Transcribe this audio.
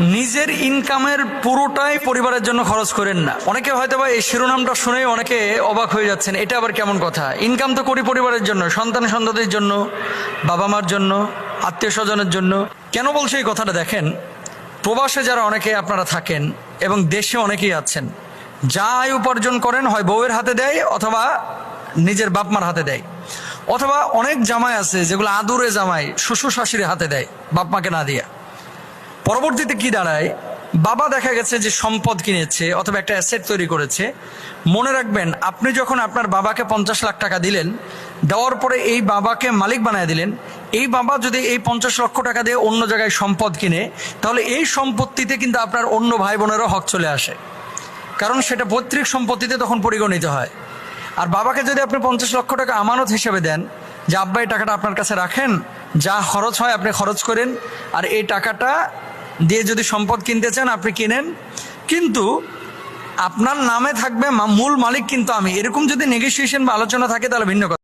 নিজের ইনকামের পুরোটাই পরিবারের জন্য খরচ করেন না। অনেকে হয়তো বা এই শিরোনামটা শুনে অনেকে অবাক হয়ে যাচ্ছেন, এটা আবার কেমন কথা? ইনকাম তো করি পরিবারের জন্য, সন্তান সন্ততির জন্য, বাবা মার জন্য, আত্মীয় স্বজনের জন্য। কেন বলছে এই কথাটা দেখেন? প্রবাসে যারা অনেকে আপনারা থাকেন এবং দেশে অনেকেই আছেন, যা আয় উপার্জন করেন হয় বউয়ের হাতে দেয় অথবা নিজের বাপ মার হাতে দেয়। অথবা অনেক জামাই আছে যেগুলো আদুরে জামাই, শ্বশুর শাশুড়ির হাতে দেয় বাপমাকে না দিয়া। পরবর্তীতে কি দাঁড়ায়? বাবা দেখা গেছে যে সম্পদ কিনেছে অথবা একটা অ্যাসেট তৈরি করেছে। মনে রাখবেন, আপনি যখন আপনার বাবাকে পঞ্চাশ লাখ টাকা দিলেন, দেওয়ার পরে এই বাবাকে মালিক বানায় দিলেন, এই বাবা যদি এই পঞ্চাশ লক্ষ টাকা দিয়ে অন্য জায়গায় সম্পদ কিনে, তাহলে এই সম্পত্তিতে কিন্তু আপনার অন্য ভাই বোনেরও হক চলে আসে। কারণ সেটা পৈতৃক সম্পত্তিতে তখন পরিগণিত হয়। আর বাবাকে যদি আপনি পঞ্চাশ লক্ষ টাকা আমানত হিসেবে দেন, যে আব্বা এই টাকাটা আপনার কাছে রাখেন, যা খরচ হয় আপনি খরচ করেন, আর এই টাকাটা দিয়ে যদি সম্পদ কিনতে চান, আপনি কিনেন। কিন্তু আপনার নামে থাকবে মূল মালিক কিন্তু আমি। এরকম যদি নেগোসিয়েশন বা আলোচনা থাকে, তাহলে ভিন্ন কথা।